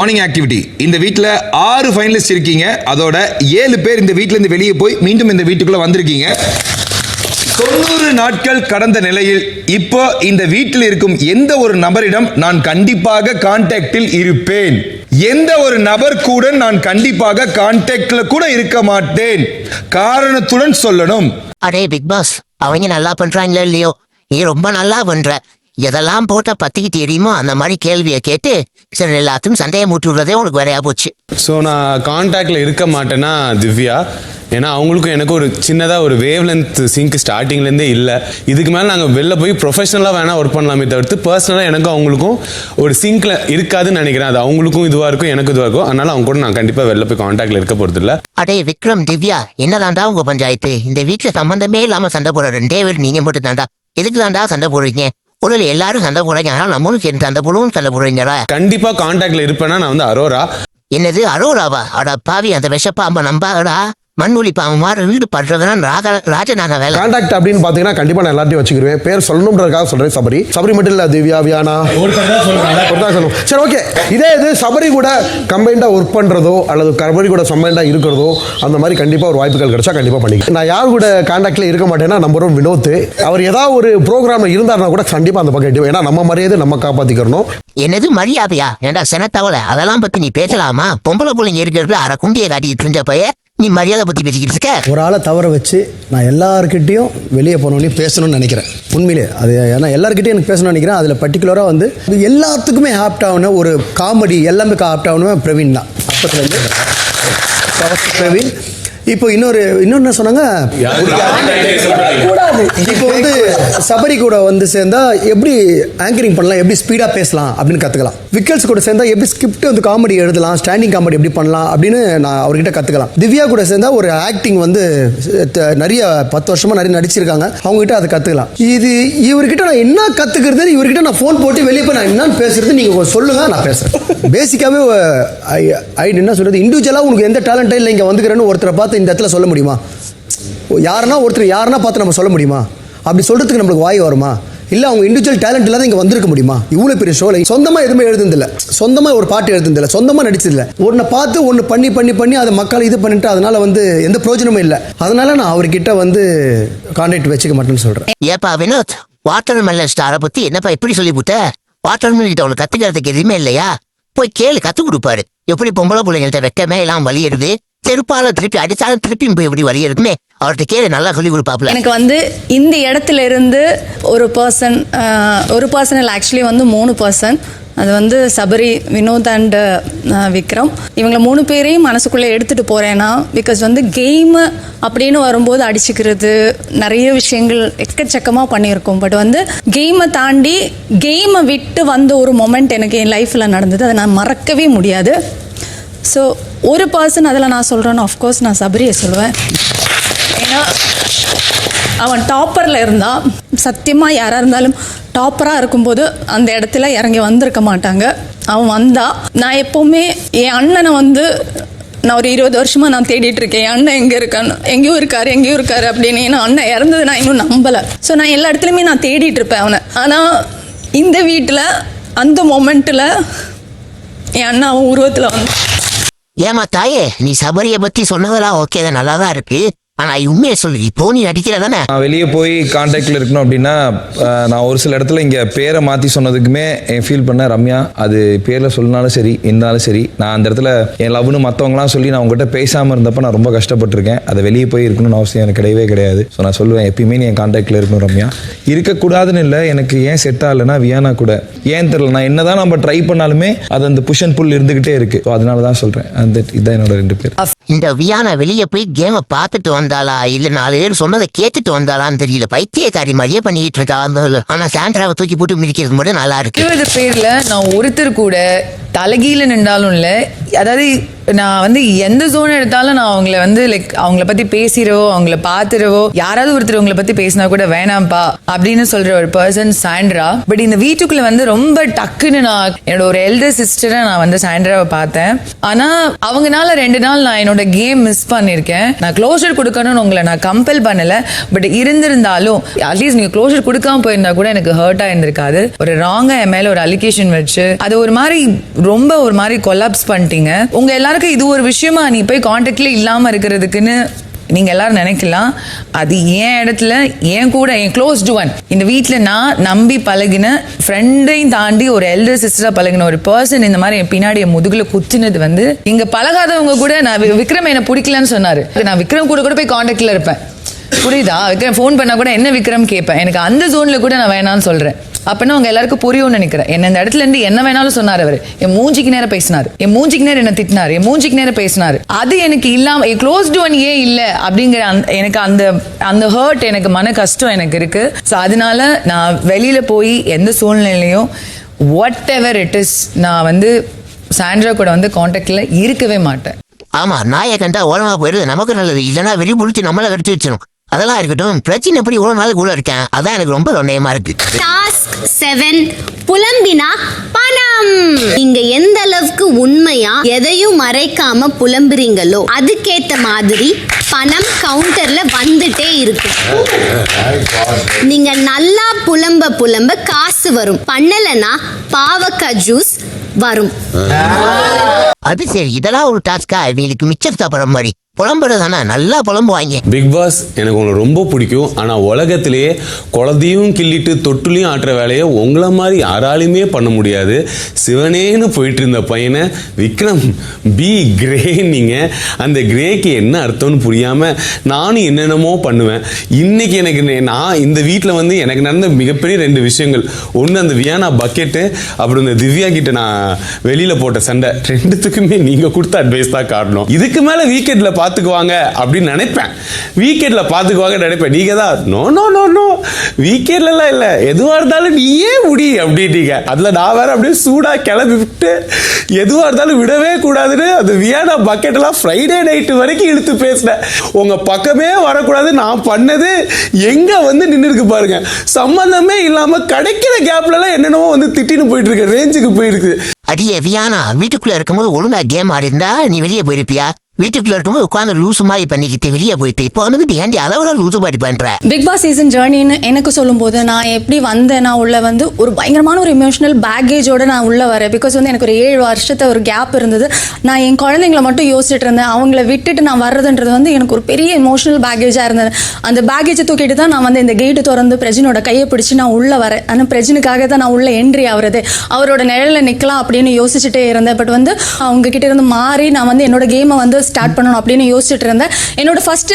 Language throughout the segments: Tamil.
மார்னிங் ஆக்டிவிட்டி இந்த வீட்டில் ஆறு ஃபைனலிஸ்ட் இருக்கீங்க. அதோட ஏழு பேர் இந்த வீட்டிலேருந்து வெளியே போய் மீண்டும் இந்த வீட்டுக்குள்ளே வந்திருக்கீங்க. தொண்ணூறு நாட்கள் கடந்த நிலையில் இப்போ இந்த வீட்டில் இருக்கும் எந்த ஒரு நபரிடம் நான் கண்டிப்பாக கான்டாக்டில் இருப்பேன்? எந்த ஒரு நபர் கூட நான் கண்டிப்பாக கான்டாக்ட்ல கூட இருக்க மாட்டேன். காரணத்துடன் சொல்லணும். அடே பிக் பாஸ் அவங்க நல்லா பண்றாங்களோ இல்லையோ? நீ ரொம்ப நல்லா பண்ற. எதெல்லாம் போட்ட பத்திக்கு தெரியுமோ அந்த மாதிரி கேள்வியை கேட்டு சரி எல்லாத்தையும் சந்தேகம் மூட்டி விடுறதே உனக்கு வேறையா போச்சு. ஸோ நான் காண்டாக்டில் இருக்க மாட்டேன்னா திவ்யா. ஏன்னா அவங்களுக்கும் எனக்கு ஒரு சின்னதாக ஒரு வேவ் லென்த் சிங்க் ஸ்டார்டிங்லேருந்தே இல்லை. இதுக்கு மேலே நாங்கள் வெளில போய் ப்ரொஃபஷனலாக வேணால் ஒர்க் பண்ணலாமே தவிர்த்து பர்சனலாக எனக்கும் அவங்களுக்கும் ஒரு சிங்க்ல இருக்காதுன்னு நினைக்கிறேன். அது அவங்களுக்கும் இதுவாக இருக்கும் எனக்கு இதுவாக இருக்கும். அதனால அவங்க கூட நான் கண்டிப்பாக வெளில போய் காண்டாக்டில் இருக்க போகிறது இல்லை. அடே விக்ரம் திவ்யா என்னதாண்டா உங்க பஞ்சாயத்து? இந்த வீட்டுல சம்பந்தமே இல்லாம சண்டை போடுற ரெண்டே பேர் நீங்க மட்டும் தாண்டா எதுக்கு தாண்டா சண்டை போடுறீங்க? உடல் எல்லாரும் சண்டை ஆனால் நம்மளும் சேர்ந்து சண்டை போடுவோம் சண்டை போடுறீங்களா? கண்டிப்பாக காண்டாக்டில் இருப்பேன்னா நான் வந்து அரோரா. என்னது அரோராவா? அட பாவி அந்த விஷப்பாம்ப நம்பாடா மண்ணுளி பாம்பு மாதிரி வீடு படுறதுனா ராஜ ராஜனான வேலை. கான்டாக்ட் அப்படின்னு பார்த்தீங்கன்னா கண்டிப்பாக நான் எல்லாத்தையும் வச்சுக்கிருவேன். பேர் சொல்லணுன்றதுக்காக சொல்கிறேன் சபரி. சபரி மட்டும் இல்லை திவ்யா வியானா. சொல்லணும் சரி ஓகே இதே இது சபரி கூட கம்பைண்டாக ஒர்க் பண்ணுறதோ அல்லது சபரி கூட கம்பைண்டாக இருக்கிறதோ அந்த மாதிரி கண்டிப்பாக ஒரு வாய்ப்புகள் கிடைச்சா கண்டிப்பாக பண்ணிக்கிறேன் நான் யார் கூட கான்டாக்டில் இருக்க மாட்டேன்னா நம்பர் ஒன் வினோத் அவர் ஏதாவது ஒரு ப்ரோக்ராமில் இருந்தாருன்னா கூட கண்டிப்பாக அந்த பக்கம் ஏன்னா நம்ம மரியாதை நம்ம காப்பாற்றிக்கிறணும் என்னது மரியாதையா? ஏண்டா செனத்தவளை? அதெல்லாம் பத்தி நீ பேசலாமா? பொம்பளை பிள்ளைங்க இருக்கிறது அரை குண்டியை காட்டிட்டு இருந்த பைய நீ மரியாதை பத்தி பேசிக்கிட்டு இருக்க. ஒரு ஆளை தவற வச்சு நான் எல்லாருக்கிட்டையும் வெளியே போனோடனே பேசணும்னு நினைக்கிறேன். உண்மையிலே. அது ஏன்னா எல்லாருக்கிட்டையும் எனக்கு பேசணும்னு நினைக்கிறேன். அதில் பர்டிகுலராக வந்து இது எல்லாத்துக்குமே ஆப்ட் ஆகணும் ஒரு காமெடி எல்லாமே ஆப்ட் ஆகணும் பிரவீன் தான். அப்பத்துலேருந்து பிரவீன் இப்போ இன்னொரு இன்னொன்று என்ன சொன்னாங்க? இப்போ வந்து சபரி கூட வந்து சேர்ந்தா எப்படி ஆங்கரிங் பண்ணலாம்? எப்படி ஸ்பீடாக பேசலாம்? அப்படின்னு கற்றுக்கலாம் விக்கல்ஸ் கூட சேர்ந்தா எப்படி ஸ்கிரிப்ட் வந்து காமெடி எழுதலாம்? ஸ்டாண்டிங் காமெடி எப்படி பண்ணலாம்? அப்படின்னு நான் அவர்கிட்ட கற்றுக்கலாம் திவ்யா கூட சேர்ந்தா ஒரு ஆக்டிங் வந்து நிறைய பத்து வருஷமா நிறைய நடிச்சிருக்காங்க. அவங்ககிட்ட அதை கற்றுக்கலாம் இது இவர்கிட்ட நான் என்ன கற்றுக்கிறது இவர்கிட்ட நான் ஃபோன் போட்டு வெளியே போய் நான் என்னன்னு பேசுறது நீங்கள் சொல்லுங்க நான் பேசுகிறேன் பேசிக்காகவே ஐ என்ன சொல்கிறது இண்டிவிஜுவலாக உனக்கு எந்த டேலண்ட்டே இல்லை இங்கே வந்துக்கிறேன்னு ஒருத்தரை பார்த்து இந்த இடத்துல சொல்ல முடியுமா? யாருன்னா ஒருத்தர் யாருன்னா பார்த்து நம்ம சொல்ல முடியுமா? அப்படி சொல்கிறதுக்கு நம்மளுக்கு வாய் வருமா? இல்லை அவங்க இண்டிவிஜுவல் டேலண்ட் இல்லாத இங்கே வந்திருக்க முடியுமா? இவ்வளோ பெரிய ஷோவில் சொந்தமாக எதுவுமே எழுதுனதில்ல. சொந்தமாக ஒரு பாட்டு எழுதுனதில்ல. சொந்தமாக நடிச்சதில்ல. ஒன்றை பார்த்து ஒன்று பண்ணி பண்ணி பண்ணி அதை மக்கள் இது பண்ணிட்டு அதனால வந்து எந்த பிரயோஜனமும் இல்லை. அதனால நான் அவர்கிட்ட வந்து கான்டாக்ட் வச்சுக்க மாட்டேன்னு சொல்கிறேன் ஏப்பா வினோத் வாட்டர் மெலன் ஸ்டாரை பற்றி என்னப்பா எப்படி சொல்லி புட்ட? வாட்டர் மெலன் கிட்ட கற்றுக்கிறதுக்கு எதுவுமே இல்லையா? போய் கேளு கற்றுக் கொடுப்பாரு. எப்படி பொம்பளை பிள்ளைங்கள்ட்ட வெக்கமே எல்லாம் வலியுறது செருப்பால திருப்பி அடிச்சாலும் திருப்பியும் போய் எப்படி வலியுறதுமே அவர்கிட்ட கேளு நல்லா சொல்லி கொடுப்பாப்ல எனக்கு வந்து இந்த இடத்துல இருந்து ஒரு பர்சன் ஒரு பர்சனல் ஆக்சுவலி வந்து மூணு பர்சன் அது வந்து சபரி வினோத் அண்ட் விக்ரம். இவங்களை மூணு பேரையும் மனசுக்குள்ளே எடுத்துகிட்டு போகிறேன்னா பிகாஸ் வந்து கேம் அப்படின்னு வரும்போது அடிச்சுக்கிறது நிறைய விஷயங்கள் எக்கச்சக்கமாக பண்ணியிருக்கோம். பட் வந்து கேமை தாண்டி கேமை விட்டு வந்த ஒரு மொமெண்ட் எனக்கு என் லைஃப்பில் நடந்தது. அதை நான் மறக்கவே முடியாது. ஸோ ஒரு பர்சன் அதில் நான் சொல்கிறேன்னு ஆஃப்கோர்ஸ் நான் சபரியை சொல்லுவேன் ஏன்னா அவன் டாப்பரில் இருந்தால் சத்தியமாக யாராக இருந்தாலும் டாப்பராக இருக்கும்போது அந்த இடத்துல இறங்கி வந்திருக்க மாட்டாங்க. அவன் வந்தால் நான் எப்போவுமே என் அண்ணனை வந்து நான் ஒரு இருபது வருஷமாக நான் தேடிட்டு இருக்கேன். என் அண்ணன் எங்கே இருக்கான்னு எங்கேயும் இருக்காரு எங்கேயும் இருக்காரு அப்படின்னு. ஏன்னா அண்ணன் இறந்தது நான் இன்னும் நம்பலை. ஸோ நான் எல்லா இடத்துலையுமே நான் தேடிட்டு இருப்பேன் அவனை. ஆனால் இந்த வீட்டில் அந்த மொமெண்ட்டில் என் அண்ணன் அவன் உருவத்தில் வந்து ஏமா தாயே நீ சபரியை பத்தி சொன்னதெல்லாம் ஓகே தான் நல்லா தான் இருக்கு. ஆனா உண்மையை சொல்லு இப்போ நீ நடிக்கிற தானே? நான் வெளியே போய் காண்டாக்டில் இருக்கணும் அப்படின்னா நான் ஒரு சில இடத்துல இங்கே பேரை மாற்றி சொன்னதுக்குமே என் ஃபீல் பண்ண ரம்யா அது பேரில் சொல்லினாலும் சரி இருந்தாலும் சரி நான் அந்த இடத்துல என் லவ்னு மற்றவங்களாம் சொல்லி நான் உங்ககிட்ட பேசாமல் இருந்தப்போ நான் ரொம்ப கஷ்டப்பட்டிருக்கேன். அதை வெளியே போய் இருக்கணும்னு அவசியம் எனக்கு கிடையவே கிடையாது. ஸோ நான் சொல்லுவேன் எப்பயுமே நீ என் காண்டாக்டில் இருக்கணும் ரம்யா. இருக்கக்கூடாதுன்னு இல்லை எனக்கு ஏன் செட் ஆகலைன்னா வியானா கூட. ஏன் தெரியல நான் என்னதான் நம்ம ட்ரை பண்ணாலுமே அது அந்த புஷ் அண்ட் புல் இருந்துகிட்டே இருக்கு. ஸோ அதனால தான் சொல்கிறேன் அந்த இதான் என்னோட ரெண்டு பேர். இந்த வியானா வெளியே போய் கேமை பார்த்துட்டு வந்தாளா? இல்லை நாலு பேர் சொன்னதை கேட்டுட்டு வந்தாளான்னு தெரியல. பைத்தியக்காரி மாதிரியே பண்ணிட்டு இருக்கா. அந்த- ஆனா சாண்ட்ராவை தூக்கி போட்டு மிதிக்கிறது மட்டும் நல்லா இருக்கு. இருபது பேர்ல நான் ஒருத்தர் கூட தலகீழ நின்றாலும் இல்லை. அதாவது நான் வந்து எந்த ஜோன் எடுத்தாலும் நான் அவங்கள வந்து லைக் அவங்கள பத்தி பேசிடவோ அவங்கள பார்த்துடவோ யாராவது ஒருத்தர் உங்களை பத்தி பேசினா கூட வேணாம்ப்பா அப்படின்னு சொல்ற ஒரு பர்சன் சாண்ட்ரா. பட் இந்த வீட்டுக்குள்ள வந்து ரொம்ப டக்குன்னு நான் என்னோட ஒரு எல்டர் சிஸ்டரை நான் வந்து சாண்ட்ராவை பார்த்தேன். ஆனா அவங்கனால ரெண்டு நாள் நான் என்னோட கேம் மிஸ் பண்ணியிருக்கேன் நான் க்ளோஷர் கொடுக்கணும்னு உங்களை நான் கம்பல் பண்ணல. பட் இருந்திருந்தாலும் அட்லீஸ்ட் நீங்க க்ளோஷர் கொடுக்காம போயிருந்தா கூட எனக்கு ஹர்ட் ஆயிருந்திருக்காது. ஒரு ராங்கா என் மேல ஒரு அலிகேஷன் வச்சு அது ஒரு மாதிரி ரொம்ப ஒரு மாதிரி கொலாப்ஸ் பண்ணிட்டீங்க. உங்க எல்லாருக்கும் இது ஒரு விஷயமா நீ போய் கான்டாக்ட்ல இல்லாம இருக்கிறதுக்குன்னு நீங்கள் எல்லாரும் நினைக்கலாம் அது என் இடத்துல என் கூட என் க்ளோஸ்டு ஒன் இந்த வீட்டில் நான் நம்பி பழகின ஃப்ரெண்டையும் தாண்டி ஒரு எல்டர் சிஸ்டராக பழகின ஒரு பர்சன் இந்த மாதிரி என் பின்னாடி என் முதுகில் குத்துனது வந்து இங்கே பழகாதவங்க கூட நான் விக்ரம் என்னை பிடிக்கலன்னு சொன்னார். நான் விக்ரம் கூட கூட போய் காண்டாக்டில் இருப்பேன். புரியுதா? விக்ரம் ஃபோன் பண்ணா கூட என்ன விக்ரம் கேட்பேன் எனக்கு அந்த ஜோன்ல கூட நான் வேணாம்னு சொல்றேன். அப்பனா அவங்க எல்லாருக்கும் புரியும்னு நினைக்கிறேன். என்ன இந்த இடத்துல இருந்து என்ன வேணாலும் சொன்னார் அவர். என் மூஞ்சிக்கு நேரம் பேசினாரு. என் மூஞ்சிக்கு நேரம் என்ன திட்டினார். என் மூஞ்சிக்கு நேரம் பேசினாரு. அது எனக்கு இல்லாம க்ளோஸ்டு ஒன் ஏன் இல்ல அப்படிங்கிற அந்த- எனக்கு அந்த அந்த ஹர்ட் எனக்கு மன கஷ்டம் எனக்கு இருக்கு. ஸோ அதனால நான் வெளியில போய் எந்த சூழ்நிலையிலையும் வாட் எவர் இட் இஸ் நான் வந்து சாண்ட்ரா கூட வந்து காண்டாக்ட்ல இருக்கவே மாட்டேன். ஆமா நாயை கண்டா ஓரமாக போயிடுது. நமக்கு நல்லது. இல்லைன்னா வெறி புடிச்சு நம்மளை வெறுத்து வச்சிடும் அதெல்லாம் இருக்கட்டும் பிரச்சனை எப்படி இவ்வளவு நாள் கூட இருக்கேன்? அதான் எனக்கு ரொம்ப தொண்டையமா இருக்கு. டாஸ்க் செவன் புலம்பினா பணம். நீங்க எந்த அளவுக்கு உண்மையா எதையும் மறைக்காம புலம்புறீங்களோ அதுக்கேத்த மாதிரி பணம் கவுண்டர்ல வந்துட்டே இருக்கும். நீங்க நல்லா புலம்ப புலம்ப காசு வரும். பண்ணலனா பாவக்காய் ஜூஸ் வரும். அது சரி இதெல்லாம் ஒரு டாஸ்கா இவங்களுக்கு மிச்சம் சாப்பிட்ற மாதிரி. புலம்புறதானா நல்லா புலம்புவாங்க பிக் பாஸ் எனக்கு உங்களை ரொம்ப பிடிக்கும். ஆனால் உலகத்திலேயே குழந்தையும் கிள்ளிட்டு தொட்டுலையும் ஆட்டுற வேலையை உங்களை மாதிரி யாராலையுமே பண்ண முடியாது. சிவனேன்னு போயிட்டு இருந்த பையனை விக்ரம் பி கிரே நீங்கள் அந்த கிரேக்கு என்ன அர்த்தம்னு புரியாமல் நானும் என்னென்னமோ பண்ணுவேன். இன்னைக்கு எனக்கு நே- நான் இந்த வீட்டில் வந்து எனக்கு நடந்த மிகப்பெரிய ரெண்டு விஷயங்கள். ஒன்று அந்த வியானா பக்கெட்டு அப்புறம் இந்த திவ்யா கிட்ட நான் வெளியில் போட்ட சண்டை. ரெண்டுத்துக்குமே நீங்கள் கொடுத்த அட்வைஸ் தான் காட்டணும். இதுக்கு மேலே வீக்கெண்டில் பார்த்து பார்த்துக்குவாங்க அப்படின்னு நினைப்பேன். வீக்கெண்டில் பார்த்துக்குவாங்க நினைப்பேன். நீங்கள் தான் நோ நோ நோ நோ வீக்கெண்ட்லலாம் இல்லை. எதுவாக இருந்தாலும் நீயே முடி அப்படின்னீங்க. அதில் நான் வேற அப்படியே சூடாக கிளம்பி விட்டு எதுவாக இருந்தாலும் விடவே கூடாதுன்னு அந்த வியானா பக்கெட்டெல்லாம் ஃப்ரைடே நைட்டு வரைக்கும் இழுத்து பேசினேன். உங்கள் பக்கமே வரக்கூடாது. நான் பண்ணது எங்கே வந்து நின்றுருக்கு பாருங்க. சம்மந்தமே இல்லாமல் கிடைக்கிற கேப்லலாம் என்னென்னவோ வந்து திட்டின்னு போயிட்டு இருக்க ரேஞ்சுக்கு போயிருக்கு. அடியே வியானா வீட்டுக்குள்ளே இருக்கும்போது ஒழுங்கா கேம் ஆடி இருந்தா நீ வெளியே போயிருப்பியா? வீட்டுக்குள்ள இருக்கும்போது உட்காந்து லூசு மாதிரி பண்ணிக்கிட்டு வெளியே போயிட்டு இப்போ வந்து ஏன்டி அதை லூசு மாதிரி பண்ற? பிக் பாஸ் சீசன் ஜேர்னின்னு எனக்கு சொல்லும்போது நான் எப்படி வந்தேன் நான் உள்ள வந்து ஒரு பயங்கரமான ஒரு இமோஷனல் பேக்கேஜோட நான் உள்ள வரேன். பிகாஸ் வந்து எனக்கு ஒரு ஏழு வருஷத்தை ஒரு கேப் இருந்தது. நான் என் குழந்தைங்கள மட்டும் யோசிச்சுட்டு இருந்தேன். அவங்கள விட்டுட்டு நான் வர்றதுன்றது வந்து எனக்கு ஒரு பெரிய இமோஷனல் பேக்கேஜாக இருந்தது. அந்த பேக்கேஜை தூக்கிட்டு தான் நான் வந்து இந்த கேட்டு திறந்து பிரஜினோட கையை பிடிச்சி நான் உள்ள வரேன். ஆனால் பிரஜினுக்காக தான் நான் உள்ள என்ட்ரி ஆகுறது. அவரோட நிழலில் நிற்கலாம் அப்படின்னு யோசிச்சுட்டே இருந்தேன். பட் வந்து அவங்க கிட்ட இருந்து மாறி நான் வந்து என்னோட கேமை வந்து ஸ்டார்ட் பண்ணணும் அப்படின்னு யோசிச்சுட்டு இருந்தேன். என்னோட ஃபர்ஸ்ட்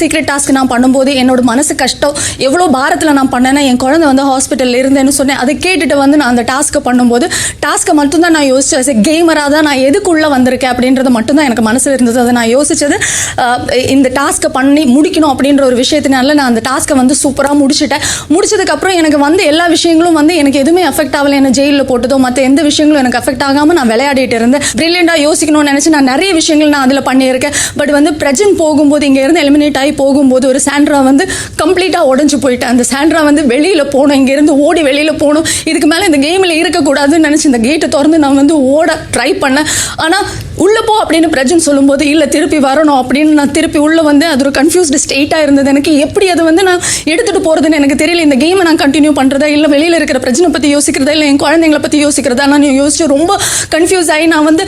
சீக்ரெட் டாஸ்க் நான் பண்ணும்போது என்னோட மனசு கஷ்டம். எவ்வளோ பாரத்தில் நான் பண்ணேன்னா என் குழந்தை வந்து ஹாஸ்பிட்டலில் இருந்தேன்னு சொன்னேன். அதை கேட்டுட்டு வந்து நான் அந்த டாஸ்க்கை பண்ணும்போது டாஸ்க்கை மட்டும்தான் நான் யோசிச்சேன். கேமராக தான் நான் எதுக்குள்ளே வந்திருக்கேன் அப்படின்றது மட்டும்தான் எனக்கு மனசில் இருந்தது. அதை நான் யோசிச்சது uh, இந்த டாஸ்க்கை பண்ணி முடிக்கணும் அப்படின்ற ஒரு விஷயத்தினால நான் அந்த டாஸ்க்கை வந்து சூப்பராக முடிச்சிட்டேன். முடிச்சதுக்கப்புறம் எனக்கு வந்து எல்லா விஷயங்களும் வந்து எனக்கு எதுவுமே அஃபெக்ட் ஆகலை. என்ன ஜெயிலில் போட்டதோ மற்ற எந்த விஷயங்களும் எனக்கு அஃபெக்ட் ஆகாமல் நான் விளையாடிட்டு இருந்தேன். ப்ரில்லியண்டாக யோசிக்கணும்னு நினச்சி நான் நிறைய விஷயங்கள் நான் அதில் பண்ணியிருக்கேன். பட் வந்து பிரஜன் போகும்போது இங்கேருந்து எலிமினேட் ஆகி போகும்போது ஒரு சாண்ட்ரா வந்து கம்ப்ளீட்டாக உடஞ்சு போயிட்டேன் அந்த சாண்ட்ரா வந்து வெளியில் போகணும் இங்கேருந்து ஓடி வெளியில் போகணும். இதுக்கு மேலே இந்த கேமில் இருக்கக்கூடாதுன்னு நினச்சி இந்த கேட்டை திறந்து நான் வந்து ஓட ட்ரை பண்ணேன். ஆனால் உள்ளே போ அப்படின்னு பிரஜன் சொல்லும்போது இல்லை திருப்பி வரணும் அப்படின்னு நான் திருப்பி உள்ளே வந்து அது ஒரு கன்ஃபியூஸ்டு ஸ்டேட்டாக இருந்தது. எனக்கு எப்படி அது வந்து நான் எடுத்துகிட்டு போகிறதுன்னு எனக்கு தெரியல. இந்த கேமை நான் கண்டினியூ பண்ணுறதா இல்லை வெளியில் இருக்கிற பிரச்சனை பற்றி யோசிக்கிறதா இல்லை என் குழந்தைங்களை பற்றி யோசிக்கிறதா? நான் யோசிச்சு ரொம்ப கன்ஃபியூஸ் ஆகி நான் வந்து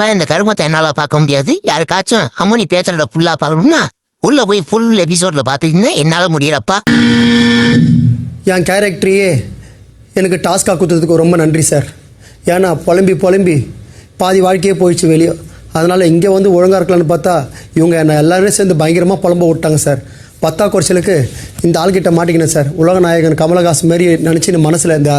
மேல இந்த கருமத்தை என்னால பார்க்க முடியாது. யாருக்காச்சும் அம்மனி பேசுறத ஃபுல்லா பார்க்கணும்னா உள்ள போய் ஃபுல் எபிசோட்ல பார்த்துக்கிங்கன்னா என்னால முடியலப்பா. என் கேரக்டரையே எனக்கு டாஸ்காக கொடுத்ததுக்கு ரொம்ப நன்றி சார் ஏன்னா புலம்பி புலம்பி பாதி வாழ்க்கையே போயிடுச்சு வெளியே. அதனால் இங்கே வந்து ஒழுங்காக இருக்கலான்னு பார்த்தா இவங்க என்னை எல்லாருமே சேர்ந்து பயங்கரமாக புலம்ப விட்டாங்க சார். பத்தா குறைச்சலுக்கு இந்த ஆள்கிட்ட மாட்டிக்கினேன் சார். உலக நாயகன் கமலஹாசன் மாரி நினச்சி மனசில் இந்த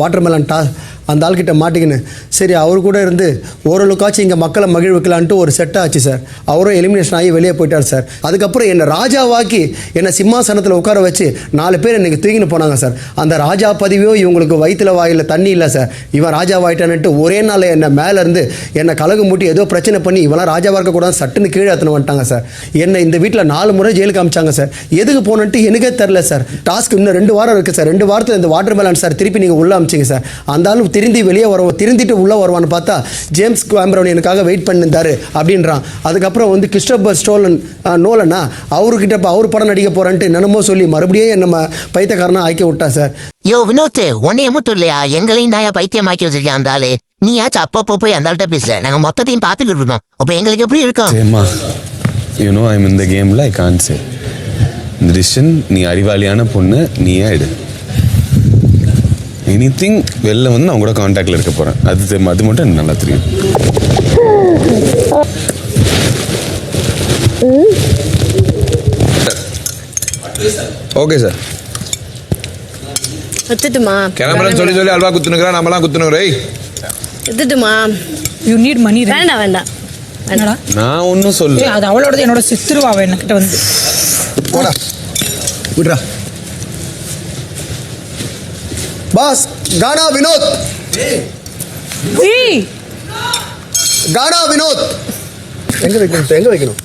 வாட்டர் மெலன் டா அந்த ஆள்கிட்ட மாட்டிக்கின்னு. சரி அவர் கூட இருந்து ஓரளவுக்காச்சும் இங்கே மக்களை மகிழ்விக்கலான்ட்டு ஒரு செட் ஆச்சு சார் அவரும் எலிமினேஷன் ஆகி வெளியே போயிட்டார் சார் அதுக்கப்புறம் என்னை ராஜாவாக்கி என்னை சிம்மாசனத்தில் உட்கார வச்சு நாலு பேர் எனக்கு தூங்கின்னு போனாங்க சார் அந்த ராஜா பதவியோ இவங்களுக்கு வயிற்றில் வாயில் தண்ணி இல்லை சார் இவன் ராஜாவாயிட்டான்ட்டு ஒரே நாள் என்னை மேலே இருந்து என்னை கலகு மூட்டி ஏதோ பிரச்சனை பண்ணி இவெல்லாம் ராஜாவாக இருக்கக்கூடாது சட்டுன்னு கீழே எத்தனை வந்துட்டாங்க சார் என்னை இந்த வீட்டில் நாலு முறை ஜெயிலுக்கு அமிச்சாங்க சார் எதுக்கு போனன்ட்டு எனக்கே தெரில சார் டாஸ்க் இன்னும் ரெண்டு வாரம் இருக்குது சார் ரெண்டு வாரத்தில் இந்த வாட்டர் மேலான் சார் திருப்பி நீங்கள் உள்ளே அமிச்சிங்க சார் அந்த ஆளும் திருந்தி வெளியே வருவோம். திருந்திட்டு உள்ளே வருவான்னு பார்த்தா ஜேம்ஸ் கேமரன் எனக்காக வெயிட் பண்ணிருந்தாரு அப்படின்றான். அதுக்கப்புறம் வந்து கிறிஸ்டோபர் ஸ்டோலன் நோலனா அவர்கிட்ட இப்போ அவர் படம் நடிக்க போகிறேன்ட்டு என்னென்னமோ சொல்லி மறுபடியும் நம்ம பைத்தியக்காரனா ஆக்கி விட்டா சார். யோ வினோத் உன்னைய மட்டும் இல்லையா எங்களையும் தாயா பைத்தியமாக்கி வச்சிருக்கேன் அந்த ஆளு? நீயாச்சும் அப்பப்போ போய் அந்த ஆள்கிட்ட பேசல நாங்கள் மொத்தத்தையும் பார்த்துக்கிட்டு இருக்கோம். அப்போ எங்களுக்கு எப்படி இருக்கும்? சேமா யூனோ ஐம் இந்த கேமில் ஐ கான் சே இந்த டிசிஷன் நீ அறிவாளியான பொண்ணு நீயே எடு. எனி திங் வெளில வந்து நான் கூட காண்டாக்டில் இருக்க போகிறேன் அது அது மட்டும் எனக்கு நல்லா தெரியும். ஓகே சார் எடுத்துட்டுமா கிளம்புறேன்னு சொல்லி சொல்லி அல்வா குத்துனுக்குறா நம்மலாம் குத்துனுக்குறோம். எடுத்துட்டுமா யூ நீட் மணி வேண்டாம் வேண்டாம். என்னடா? நான் ஒன்றும் சொல்ல அது அவளோடது என்னோட சித்துருவா அவ என்கிட்ட வந்து. போடா. விட்றா. பாஸ் கானா வினோத். கானா வினோத். எங்க வைக்கணும்? எங்க வைக்கணும்?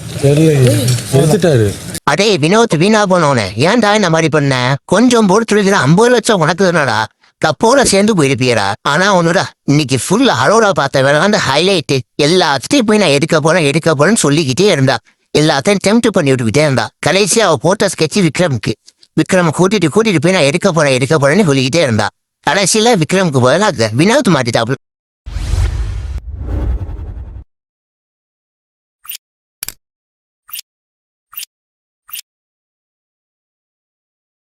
எடுத்துட்டாரு அடே வினோத் வீணா போனவனே ஏன்டா இந்த மாதிரி பண்ண? கொஞ்சம் பொறுத்து ஐம்பது லட்சம் உனக்கு தானடா. கப்போட சேர்ந்து போயிருப்பியடா. ஆனா ஒண்ணுடா இன்னைக்கு ஃபுல் அரோரா பார்த்த வேலை அந்த ஹைலைட் எல்லாத்தையும் போய் நான் எடுக்க போறேன் எடுக்க போறேன்னு சொல்லிக்கிட்டே இருந்தா. எல்லாத்தையும் டெம்ட் பண்ணி விட்டுக்கிட்டே இருந்தா. கடைசியா அவ போட்ட ஸ்கெட்ச் விக்ரம்க்கு. விக்ரம் கூட்டிட்டு கூட்டிட்டு போய் நான் எடுக்க போறேன் எடுக்க போறேன்னு சொல்லிக்கிட்டே இருந்தா. கடைசியில் விக்ரம்க்கு பதிலாக வினோத் மாட்டிட்டாப்புல